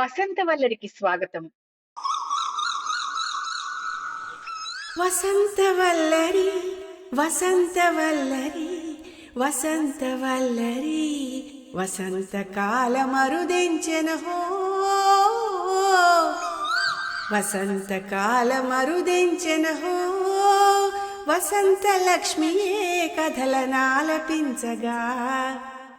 వసంతవల్లరికి స్వాగతం. వసంతవల్లరి వసంతవల్లరి వసంతవల్లరి వసంతకాలమరుదెంచెనహో వసంతకాలమరుదెంచెనహో వసంత లక్ష్మియే కథలనాలపించగా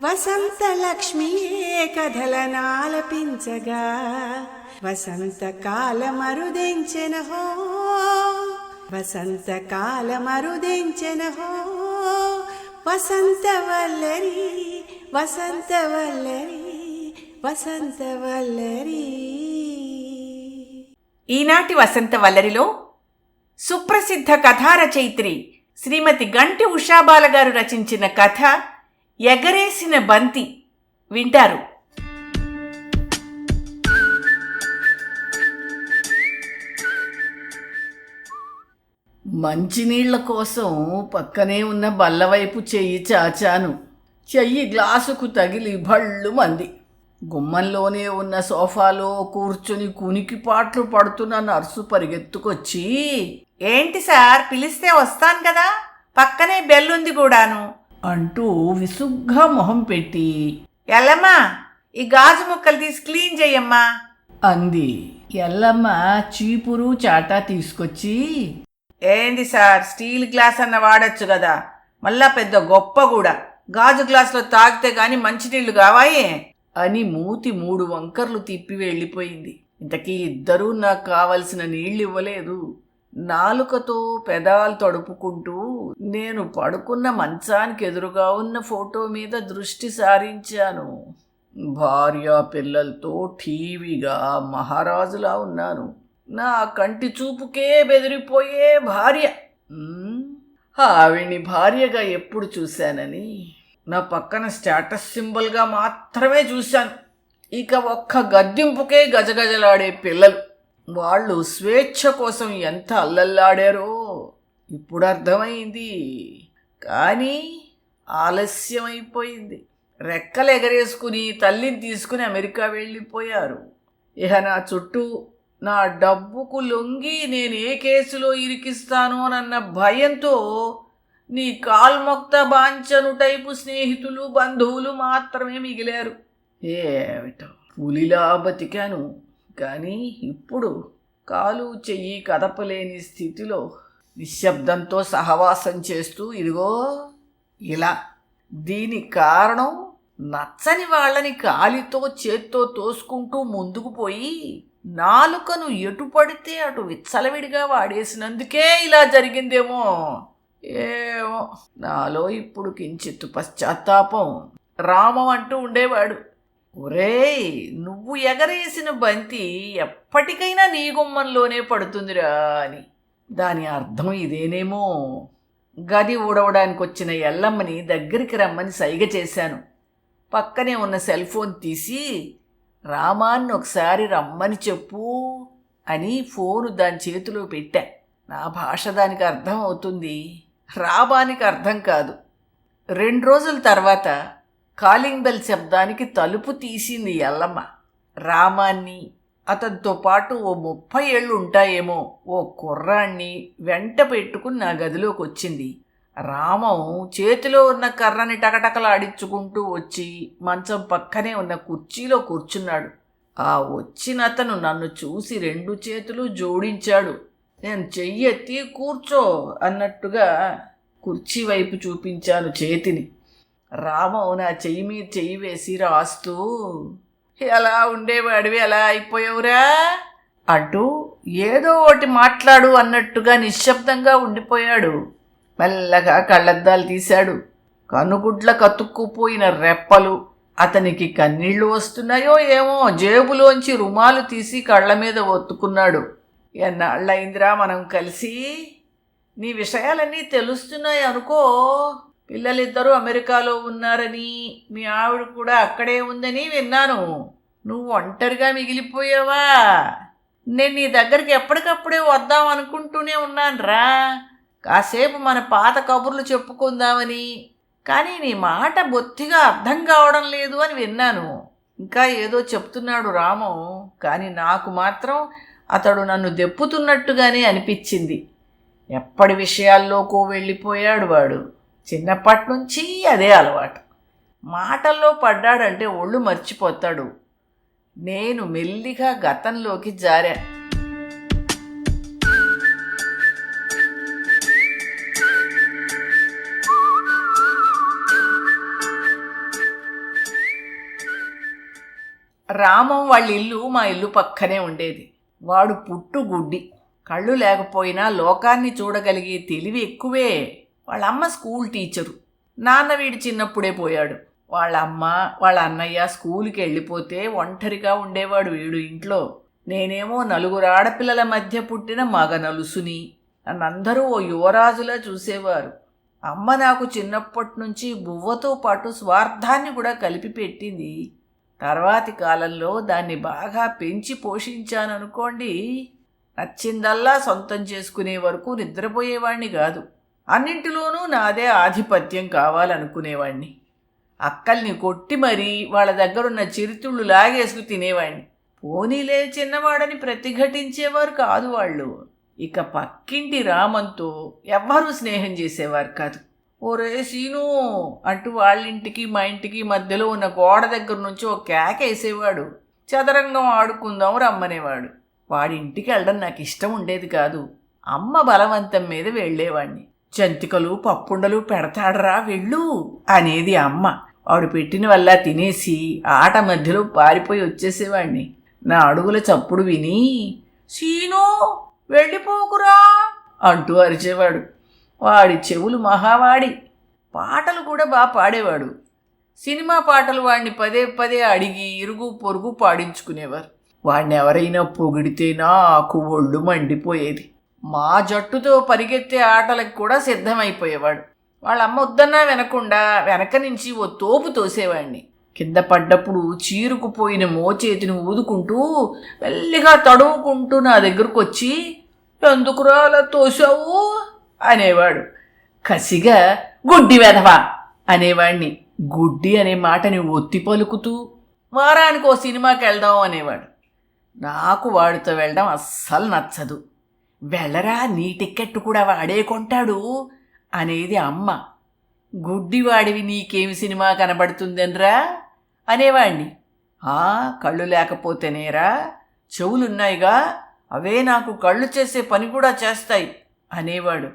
వసంత లక్ష్మియే కథలనాలపించగా వసంతకాలమరుదెంచెనహో వసంత వసంతవల్లరి వసంతవల్లరి వసంతవల్లరి ఈనాటి వసంత వల్లరిలో సుప్రసిద్ధ కథా రచయిత్రి శ్రీమతి గంటి ఉషాబాల గారు రచించిన కథ ఎగరేసిన బంతి వింటారు. మంచినీళ్ళ కోసం పక్కనే ఉన్న బల్లవైపు చెయ్యి చాచాను. చెయ్యి గ్లాసుకు తగిలి భళ్ళు మంది. గుమ్మంలోనే ఉన్న సోఫాలో కూర్చుని కునికిపాట్లు పడుతున్న నర్సు పరిగెత్తుకొచ్చి ఏంటి సార్ పిలిస్తే వస్తాను కదా? పక్కనే బెల్లుంది కూడాను. అంటూ విసుగ్గా మొహం పెట్టి ఎల్లమ్మా ఈ గాజు ముక్కలు తీసి క్లీన్ చెయ్యమ్మా. అంది. ఎల్లమ్మ చీపురు చాటా తీసుకొచ్చి ఏంది సార్ స్టీల్ గ్లాస్ అన్న వాడచ్చు కదా. మళ్ళా పెద్ద గొప్ప కూడా గాజు గ్లాసులో తాగితే గాని మంచినీళ్ళు కావాయే? అని మూతి మూడు వంకర్లు తిప్పి వెళ్ళిపోయింది. ఇంతకీ ఇద్దరూ నాకు కావలసిన నీళ్ళు ఇవ్వలేదు. నాలుకతో పెదాలు తడుపుకుంటూ నేను పడుకున్న మంచానికి ఎదురుగా ఉన్న ఫోటో మీద దృష్టి సారించాను. భార్య పిల్లలతో టీవీగా మహారాజులా ఉన్నాను. నా కంటి చూపుకే బెదిరిపోయే భార్య. ఆవిని భార్యగా ఎప్పుడు చూశానని నా పక్కన స్టేటస్ సింబల్గా మాత్రమే చూశాను. ఇక ఒక్క గద్దింపుకే గజగజలాడే పిల్లలు. వాళ్ళు స్వేచ్ఛ కోసం ఎంత అల్లల్లాడారో ఇప్పుడు అర్థమైంది. కానీ ఆలస్యమైపోయింది. రెక్కలు ఎగరేసుకుని తల్లిని తీసుకుని అమెరికా వెళ్ళిపోయారు. ఇహ నా చుట్టూ నా డబ్బుకు లొంగి నేను ఏ కేసులో ఇరికిస్తానోనన్న భయంతో నీ కాల్మొక్త బాంచను టైపు స్నేహితులు బంధువులు మాత్రమే మిగిలారు. ఏమిటో పులిలా బతికాను. కానీ ఇప్పుడు కాలు చెయ్యి కదపలేని స్థితిలో నిశ్శబ్దంతో సహవాసం చేస్తూ ఇదిగో ఇలా. దీని కారణం నచ్చని వాళ్ళని కాలితో చేత్తో తోసుకుంటూ ముందుకు పోయి నాలుకను ఎటు పడితే అటు విచ్చలవిడిగా వాడేసినందుకే ఇలా జరిగిందేమో. ఏమో. నాలో ఇప్పుడు కించిత్తు పశ్చాత్తాపం. రామం అంటూ ఉండేవాడు. ఒరేయ్ నువ్వు ఎగరేసిన బంతి ఎప్పటికైనా నీ గుమ్మంలోనే పడుతుందిరా అని. దాని అర్థం ఇదేనేమో. గది ఊడవడానికి వచ్చిన ఎల్లమ్మని దగ్గరికి రమ్మని సైగ చేశాను. పక్కనే ఉన్న సెల్ ఫోన్ తీసి రామాన్ని ఒకసారి రమ్మని చెప్పు అని ఫోను దాని చేతిలో పెట్టా. నా భాష దానికి అర్థం అవుతుంది. రాబానికి అర్థం కాదు. రెండు రోజుల తర్వాత కాలింగ్ బెల్ శబ్దానికి తలుపు తీసింది ఎల్లమ్మ. రామాన్ని అతనితో పాటు ఓ ముప్పై ఏళ్ళు ఉంటాయేమో ఓ కుర్రాన్ని వెంట పెట్టుకుని నా గదిలోకి వచ్చింది. రామం చేతిలో ఉన్న కర్రని టకటకలాడించుకుంటూ వచ్చి మంచం పక్కనే ఉన్న కుర్చీలో కూర్చున్నాడు. ఆ వచ్చిన అతను నన్ను చూసి రెండు చేతులు జోడించాడు. నేను చెయ్యెత్తి కూర్చో అన్నట్టుగా కుర్చీ వైపు చూపించాను చేతిని. రామం నా చెయ్యి మీద చెయ్యి వేసి రాస్తూ ఎలా ఉండేవాడివి ఎలా అయిపోయావురా? అంటూ ఏదో ఒకటి మాట్లాడు అన్నట్టుగా నిశ్శబ్దంగా ఉండిపోయాడు. మెల్లగా కళ్ళద్దాలు తీశాడు. కనుగుడ్ల కతుక్కుపోయిన రెప్పలు అతనికి కన్నీళ్ళు వస్తున్నాయో ఏమో జేబులోంచి రుమాలు తీసి కళ్ళ మీద ఒత్తుకున్నాడు. ఎన్నాళ్ళయిందిరా మనం కలిసి? నీ విషయాలన్నీ తెలుస్తున్నాయి అనుకో పిల్లలిద్దరూ అమెరికాలో ఉన్నారని మీ ఆవిడ కూడా అక్కడే ఉందని విన్నాను. నువ్వు ఒంటరిగా మిగిలిపోయావా? నేను నీ దగ్గరికి ఎప్పటికప్పుడే వద్దాం అనుకుంటూనే ఉన్నానురా. కాసేపు మన పాత కబుర్లు చెప్పుకుందామని. కానీ నీ మాట బొత్తిగా అర్థం కావడం లేదు అని విన్నాను. ఇంకా ఏదో చెప్తున్నాడు రాము కానీ నాకు మాత్రం అతడు నన్ను దెప్పుతున్నట్టుగానే అనిపించింది. ఎప్పటి విషయాల్లోకో వెళ్ళిపోయాడు వాడు. చిన్నప్పటి నుంచి అదే అలవాటు. మాటల్లో పడ్డాడంటే ఒళ్ళు మర్చిపోతాడు. నేను మెల్లిగా గతంలోకి జారా. రామం వాళ్ళ ఇల్లు మా ఇల్లు పక్కనే ఉండేది. వాడు పుట్టు గుడ్డి కళ్ళు లేకపోయినా లోకాన్ని చూడగలిగే తెలివి ఎక్కువే. వాళ్ళ అమ్మ స్కూల్ టీచరు. నాన్న వీడు చిన్నప్పుడే పోయాడు. వాళ్ళ అమ్మ వాళ్ళ అన్నయ్య స్కూల్కి వెళ్ళిపోతే ఒంటరిగా ఉండేవాడు వీడు ఇంట్లో. నేనేమో నలుగురు ఆడపిల్లల మధ్య పుట్టిన మగ నలుసుని. నన్నందరూ ఓ యువరాజులా చూసేవారు. అమ్మ నాకు చిన్నప్పటి నుంచి బువ్వతో పాటు స్వార్థాన్ని కూడా కలిపి పెట్టింది. తర్వాతి కాలంలో దాన్ని బాగా పెంచి పోషించాననుకోండి నచ్చిందల్లా సొంతం చేసుకునే వరకు నిద్రపోయేవాణ్ణి కాదు. అన్నింటిలోనూ నాదే ఆధిపత్యం కావాలనుకునేవాణ్ణి. అక్కల్ని కొట్టి మరీ వాళ్ళ దగ్గరున్న చిరుతుళ్ళు లాగేసుకు తినేవాణ్ణి. పోనీలే చిన్నవాడని ప్రతిఘటించేవారు కాదు వాళ్ళు. ఇక పక్కింటి రామంతో ఎవ్వరూ స్నేహం చేసేవారు కాదు. ఓరే సీను అంటూ వాళ్ళింటికి మా ఇంటికి మధ్యలో ఉన్న గోడ దగ్గర నుంచి ఒక కేకేసేవాడు చదరంగం ఆడుకుందాం రమ్మనేవాడు. వాడి ఇంటికి వెళ్ళడం నాకు ఇష్టం ఉండేది కాదు. అమ్మ బలవంతం మీద వెళ్ళేవాణ్ణి. జంతికలు పప్పుండలు పెడతాడరా వెళ్ళు అనేది అమ్మ. వాడు పెట్టిన వల్ల తినేసి ఆట మధ్యలో పారిపోయి వచ్చేసేవాడిని నా అడుగుల చప్పుడు విని సీను వెళ్ళిపోకురా అంటూ అరిచేవాడు. వాడి చెవులు మహావాడి. పాటలు కూడా బాగా పాడేవాడు. సినిమా పాటలు వాడిని పదే పదే అడిగి ఇరుగు పొరుగు పాడించుకునేవారు. వాడిని ఎవరైనా పొగిడితే నాకు ఒళ్ళు మండిపోయేది. మా జట్టుతో పరిగెత్తే ఆటలకు కూడా సిద్ధమైపోయేవాడు. వాళ్ళ అమ్మ వద్దన్నా వినకుండా వెనక నుంచి ఓ తోపు తోసేవాడిని. కింద పడ్డప్పుడు చీరుకుపోయిన మోచేతిని ఊదుకుంటూ మెల్లిగా తడువుకుంటూ నా దగ్గరకు వచ్చి ఎందుకురా అలా తోసావు అనేవాడు. కసిగా గుడ్డి వెధవా! అనేవాడిని. గుడ్డి అనే మాటని ఒత్తి పలుకుతూ వారానికి ఓ సినిమాకి వెళ్దాం అనేవాడు. నాకు వాడితో వెళ్ళడం అస్సలు నచ్చదు. వెళ్ళరా నీ టిక్కెట్ కూడా వాడే కొంటాడు అనేది అమ్మ. గుడ్డివాడివి నీకేమి సినిమా కనబడుతుందనరా? అనేవాణ్ణి. ఆ కళ్ళు లేకపోతేనేరా? చెవులున్నాయిగా? అవే నాకు కళ్ళు చేసే పని కూడా చేస్తాయి అనేవాడు.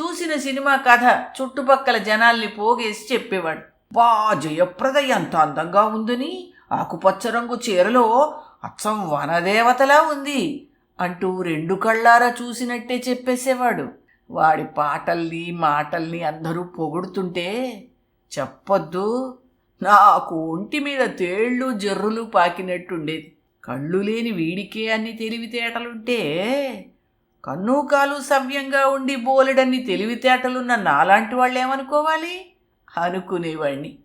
చూసిన సినిమా కథ చుట్టుపక్కల జనాల్ని పోగేసి చెప్పేవాడు. బా జయప్రద ఎంత అందంగా ఉందని ఆకుపచ్చ రంగు చీరలో అచ్చం వనదేవతలా ఉంది. అంటూ రెండు కళ్ళారా చూసినట్టే చెప్పేసేవాడు. వాడి పాటల్ని మాటల్ని అందరూ పొగుడుతుంటే చెప్పొద్దు నాకు ఒంటి మీద తేళ్ళు జర్రులు పాకినట్టుండేది. కళ్ళు లేని వీడికే అన్ని తెలివితేటలుంటే కన్ను కాలు సవ్యంగా ఉండి బోలెడన్ని తెలివితేటలున్న నాలాంటి వాళ్ళు ఏమనుకోవాలి అనుకునేవాణ్ణి.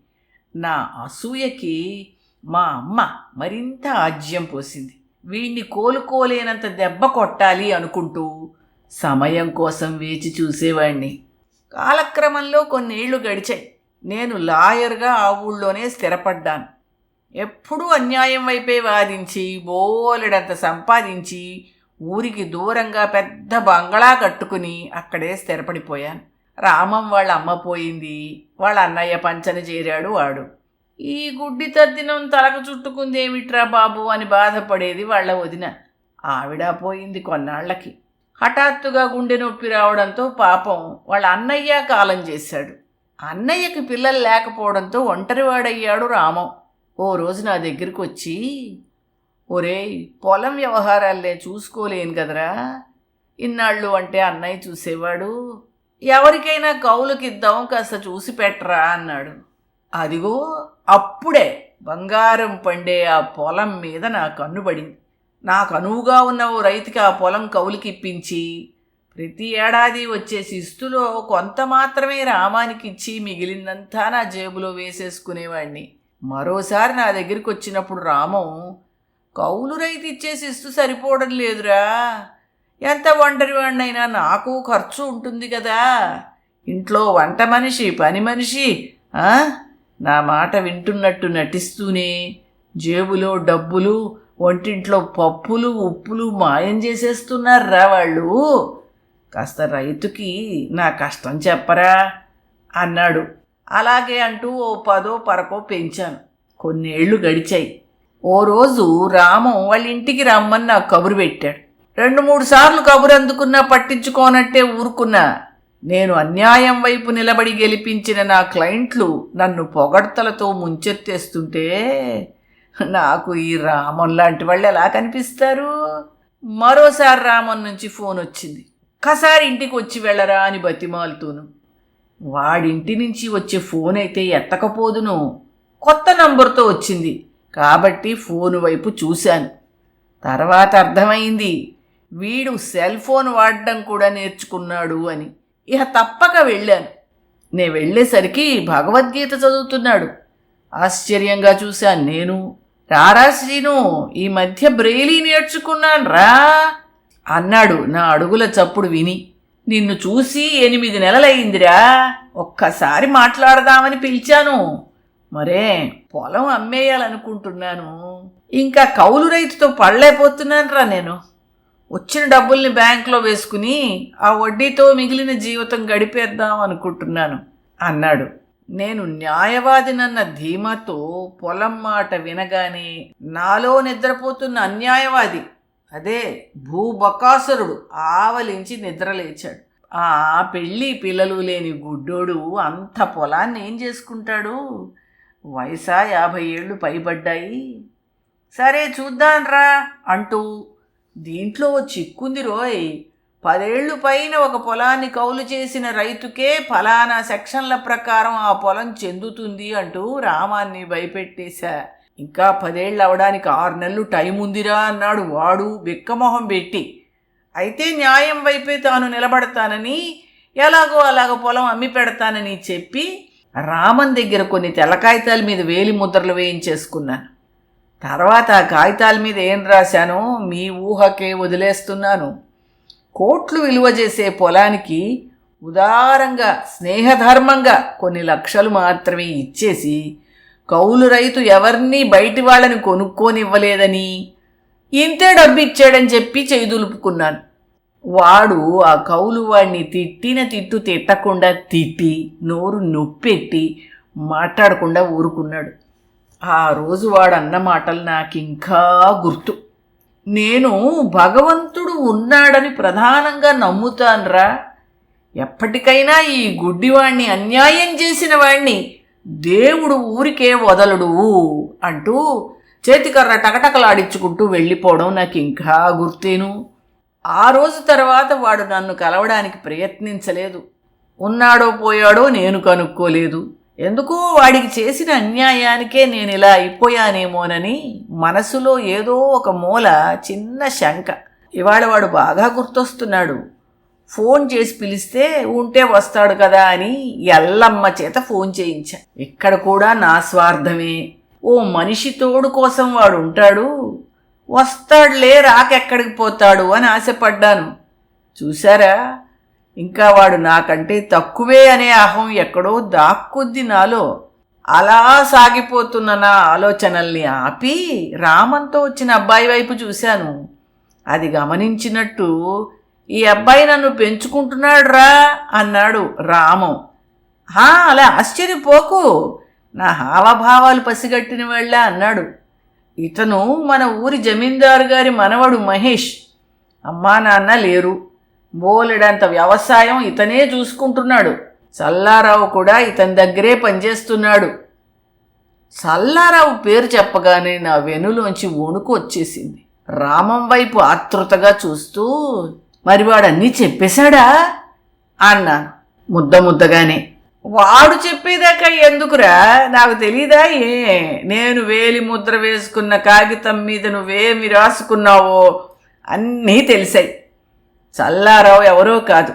నా అసూయకి మా అమ్మ మరింత ఆజ్యం పోసింది. వీణ్ణి కోలుకోలేనంత దెబ్బ కొట్టాలి అనుకుంటూ సమయం కోసం వేచి చూసేవాణ్ణి. కాలక్రమంలో కొన్నేళ్ళు గడిచాయి. నేను లాయర్గా ఆ ఊళ్ళోనే స్థిరపడ్డాను. ఎప్పుడూ అన్యాయం వైపే వాదించి బోలెడంత సంపాదించి ఊరికి దూరంగా పెద్ద బంగళా కట్టుకుని అక్కడే స్థిరపడిపోయాను. రామం వాళ్ళ అమ్మ పోయింది. వాళ్ళ అన్నయ్య పంచన చేరాడు వాడు. ఈ గుడ్డి తద్దినం తలకు చుట్టుకుంది ఏమిట్రా బాబు అని బాధపడేది వాళ్ళ వదిన. ఆవిడ పోయింది కొన్నాళ్ళకి హఠాత్తుగా గుండె నొప్పి రావడంతో పాపం వాళ్ళ అన్నయ్య కాలం చేశాడు. అన్నయ్యకి పిల్లలు లేకపోవడంతో ఒంటరివాడయ్యాడు రామం. ఓ రోజు నా దగ్గరికి వచ్చి ఒరేయ్ పొలం వ్యవహారాలే చూసుకోలేను కదరా. ఇన్నాళ్ళు అంటే అన్నయ్య చూసేవాడు. ఎవరికైనా కౌలుకిద్దాం కాస్త చూసి పెట్టరా అన్నాడు. అదిగో అప్పుడే బంగారం పండే ఆ పొలం మీద నా కన్ను పడింది. నాకు అనువుగా ఉన్న ఓ రైతుకి ఆ పొలం కౌలుకిప్పించి ప్రతి ఏడాది వచ్చే శిస్తులో కొంత మాత్రమే రామానికి ఇచ్చి మిగిలిందంతా నా జేబులో వేసేసుకునేవాడిని మరోసారి నా దగ్గరికి వచ్చినప్పుడు రామం కౌలు రైతు ఇచ్చే శిస్తు సరిపోవడం లేదురా. ఎంత ఒంటరివాడినైనా నాకు ఖర్చు ఉంటుంది కదా. ఇంట్లో వంట మనిషి పని మనిషి ఆ? నా మాట వింటున్నట్టు నటిస్తూనే జేబులో డబ్బులు వంటింట్లో పప్పులు ఉప్పులు మాయం చేసేస్తున్నారా వాళ్ళు? కాస్త రైతుకి నా కష్టం చెప్పరా? అన్నాడు. అలాగే అంటూ ఓ పదో పరకో పెంచాను. కొన్నేళ్ళు గడిచాయి. ఓ రోజు రామం వాళ్ళ ఇంటికి రమ్మని నాకు కబురు పెట్టాడు. రెండు మూడు సార్లు కబురు అందుకున్నా పట్టించుకోనట్టే ఊరుకున్నా. నేను అన్యాయం వైపు నిలబడి గెలిపించిన నా క్లయింట్లు నన్ను పొగడ్తలతో ముంచెత్తేస్తుంటే నాకు ఈ రామన్ లాంటి వాళ్ళు ఎలా కనిపిస్తారు? మరోసారి రామన్ నుంచి ఫోన్ వచ్చింది. ఒక్కసారి ఇంటికి వచ్చి వెళ్ళరా అని బతిమాలుతూను. వాడింటి నుంచి వచ్చే ఫోన్ అయితే ఎత్తకపోదును. కొత్త నంబర్తో వచ్చింది. కాబట్టి ఫోన్ వైపు చూశాను. తర్వాత అర్థమైంది. వీడు సెల్ ఫోన్ వాడడం కూడా నేర్చుకున్నాడు అని. ఇహ తప్పక వెళ్ళాను. నేను వెళ్ళేసరికి భగవద్గీత చదువుతున్నాడు. ఆశ్చర్యంగా చూశాను నేను. రారా శ్రీను ఈ మధ్య బ్రెయిలీ నేర్చుకున్నాను రా అన్నాడు నా అడుగుల చప్పుడు విని. నిన్ను చూసి ఎనిమిది నెలలయ్యిందిరా ఒక్కసారి మాట్లాడదామని పిలిచాను. మరే పొలం అమ్మేయాలనుకుంటున్నాను. ఇంకా కౌలు రైతుతో పడలేకపోతున్నాను రా నేను. వచ్చిన డబ్బుల్ని బ్యాంకులో వేసుకుని ఆ వడ్డీతో మిగిలిన జీవితం గడిపేద్దాం అనుకుంటున్నాను అన్నాడు. నేను న్యాయవాదినన్న ధీమాతో పొలం మాట వినగానే నాలో నిద్రపోతున్న అన్యాయవాది అదే భూబకాసురుడు ఆవలించి నిద్రలేచాడు. ఆ పెళ్ళి పిల్లలు లేని గుడ్డోడు అంత పొలాన్ని ఏం చేసుకుంటాడు? వయసా యాభై ఏళ్ళు పైబడ్డాయి. సరే చూద్దాన్రా అంటూ దీంట్లో చిక్కుంది రోయ్. పదేళ్ళు పైన ఒక పొలాన్ని కౌలు చేసిన రైతుకే ఫలానా సెక్షన్ల ప్రకారం ఆ పొలం చెందుతుంది అంటూ రామాన్ని భయపెట్టేశా. ఇంకా పదేళ్ళు అవడానికి ఆరు నెలలు టైం ఉందిరా అన్నాడు వాడు బిక్కమొహం పెట్టి. అయితే న్యాయం వైపే తాను నిలబడతానని ఎలాగో అలాగ పొలం అమ్మి పెడతానని చెప్పి రామన్ దగ్గర కొన్ని తెల్ల కాగితాల మీద వేలి ముద్రలు వేయించేసుకున్నాను. తర్వాత కాగితాల మీద ఏం రాశానో మీ ఊహకే వదిలేస్తున్నాను. కోట్లు విలువ చేసే పొలానికి ఉదారంగా స్నేహధర్మంగా కొన్ని లక్షలు మాత్రమే ఇచ్చేసి కౌలు రైతు ఎవరినీ బయటి వాళ్ళని కొనుక్కోనివ్వలేదని ఇంతే డబ్బు ఇచ్చాడని చెప్పి చేదులుపుకున్నాను వాడు ఆ కౌలు వాడిని తిట్టిన తిట్టు తిట్టకుండా తిట్టి నోరు నొప్పెట్టి మాట్లాడకుండా ఊరుకున్నాడు. ఆ రోజు వాడు అన్న మాటలు నాకు ఇంకా గుర్తు. నేను భగవంతుడు ఉన్నాడని ప్రధానంగా నమ్ముతాన్రా. ఎప్పటికైనా ఈ గుడ్డివాణ్ణి అన్యాయం చేసిన వాణ్ణి దేవుడు ఊరికే వదలడు అంటూ చేతికర్ర టకటకలాడించుకుంటూ వెళ్ళిపోవడం నాకు ఇంకా గుర్తేను. ఆ రోజు తర్వాత వాడు నన్ను కలవడానికి ప్రయత్నించలేదు. ఉన్నాడో పోయాడో నేను కనుక్కోలేదు. ఎందుకో వాడికి చేసిన అన్యాయానికే నేను ఇలా అయిపోయానేమోనని మనసులో ఏదో ఒక మూల చిన్న శంక. ఇవాళ వాడు బాగా గుర్తొస్తున్నాడు. ఫోన్ చేసి పిలిస్తే ఉంటే వస్తాడు కదా అని ఎల్లమ్మ చేత ఫోన్ చేయించా. ఇక్కడ కూడా నా స్వార్థమే. ఓ మనిషి తోడు కోసం వాడు ఉంటాడు. వస్తాడులే రాకెక్కడికి పోతాడు అని ఆశపడ్డాను. చూసారా ఇంకా వాడు నాకంటే తక్కువే అనే అహం ఎక్కడో దాక్కుద్ది నాలో. అలా సాగిపోతున్న నా ఆలోచనల్ని ఆపి రామంతో వచ్చిన అబ్బాయి వైపు చూశాను. అది గమనించినట్టు ఈ అబ్బాయి నన్ను పెంచుకుంటున్నాడు రా అన్నాడు రామం. హా అలా ఆశ్చర్యపోకు. నా హావభావాలు పసిగట్టిన వెళ్ళ అన్నాడు. ఇతను మన ఊరి జమీందారు గారి మనవడు మహేష్. అమ్మా నాన్న లేరు. బోలెడంత వ్యవసాయం ఇతనే చూసుకుంటున్నాడు. చల్లారావు కూడా ఇతని దగ్గరే పనిచేస్తున్నాడు. చల్లారావు పేరు చెప్పగానే నా వెనులోంచి వణుకు వచ్చేసింది. రామం వైపు ఆతృతగా చూస్తూ మరి వాడన్నీ చెప్పేశాడా? అన్నాను. ముద్ద ముద్దగానే వాడు చెప్పేదాకా ఎందుకురా? నాకు తెలీదా ఏ? నేను వేలి ముద్ర వేసుకున్న కాగితం మీద నువ్వేమి రాసుకున్నావో? అన్నీ తెలిసాయి. చల్లారావు ఎవరో కాదు.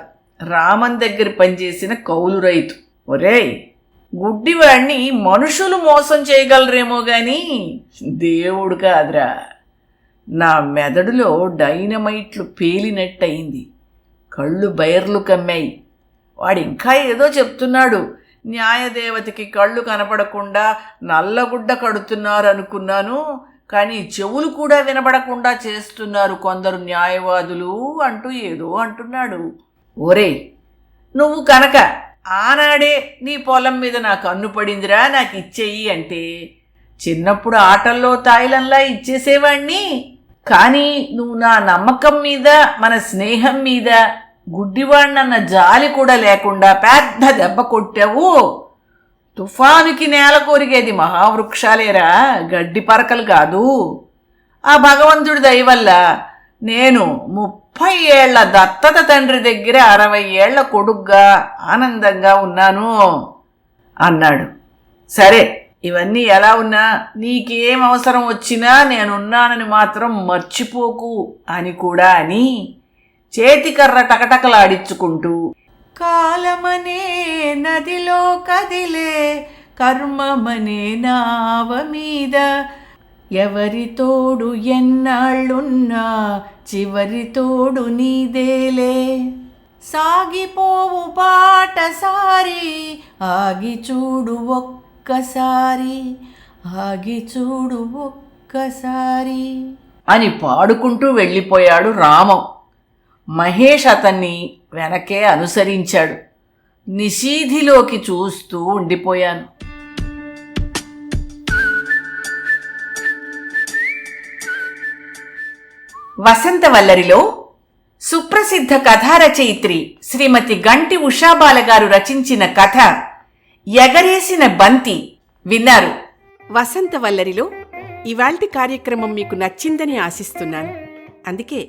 రామన్ దగ్గర పనిచేసిన కౌలు రైతు. ఒరేయ్ గుడ్డివాణ్ణి మనుషులు మోసం చేయగలరేమో గాని దేవుడు కాదురా. నా మెదడులో డైనమైట్లు పేలినట్టయింది. కళ్ళు బైర్లు కమ్మాయి. వాడు ఇంకా ఏదో చెప్తున్నాడు. న్యాయదేవతకి కళ్ళు కనపడకుండా నల్లగుడ్డ కడుతున్నారు అనుకున్నాను కానీ చెవులు కూడా వినబడకుండా చేస్తున్నారు కొందరు న్యాయవాదులు అంటూ ఏదో అంటున్నాడు. ఒరే నువ్వు కనుక ఆనాడే నీ పొలం మీద నాకు అన్నుపడిందిరా నాకు ఇచ్చేయి అంటే చిన్నప్పుడు ఆటల్లో తాయిలంలా ఇచ్చేసేవాణ్ణి. కానీ నువ్వు నా నమ్మకం మీద మన స్నేహం మీద గుడ్డివాణ్ణన్న జాలి కూడా లేకుండా పెద్ద దెబ్బ కొట్టావు. తుఫానుకి నేల కోరిగేది మహావృక్షాలేరా? గడ్డి పరకలు కాదు. ఆ భగవంతుడి దయ వల్ల నేను ముప్పై ఏళ్ళ దత్తత తండ్రి దగ్గర అరవై ఏళ్ళ కొడుగ్గా ఆనందంగా ఉన్నాను అన్నాడు. సరే ఇవన్నీ ఎలా ఉన్నా నీకేం అవసరం వచ్చినా నేనున్నానని మాత్రం మర్చిపోకు అని కూడా అని చేతికర్ర టకటకలాడించుకుంటూ కాలమనే నదిలో కదిలే కర్మమనే నావ మీద. ఎవరి తోడు ఎన్నాళ్ళున్నా చివరి తోడు నీదేలే. సాగిపోవు బాటసారి ఆగి చూడు ఒక్కసారి ఆగి చూడు ఒక్కసారి. అని పాడుకుంటూ వెళ్ళిపోయాడు రామం. మహేష్ అతన్ని వెనకే అనుసరించాడు. నిషీధిలోకి చూస్తూ ఉండిపోయాను. వసంతవల్లరిలో సుప్రసిద్ధ కథా రచయిత్రి శ్రీమతి గంటి ఉషాబాల గారు రచించిన కథ ఎగరేసిన బంతి విన్నారు. వసంతవల్లరిలో ఇవాల్టి కార్యక్రమం మీకు నచ్చిందని ఆశిస్తున్నాను. అందుకే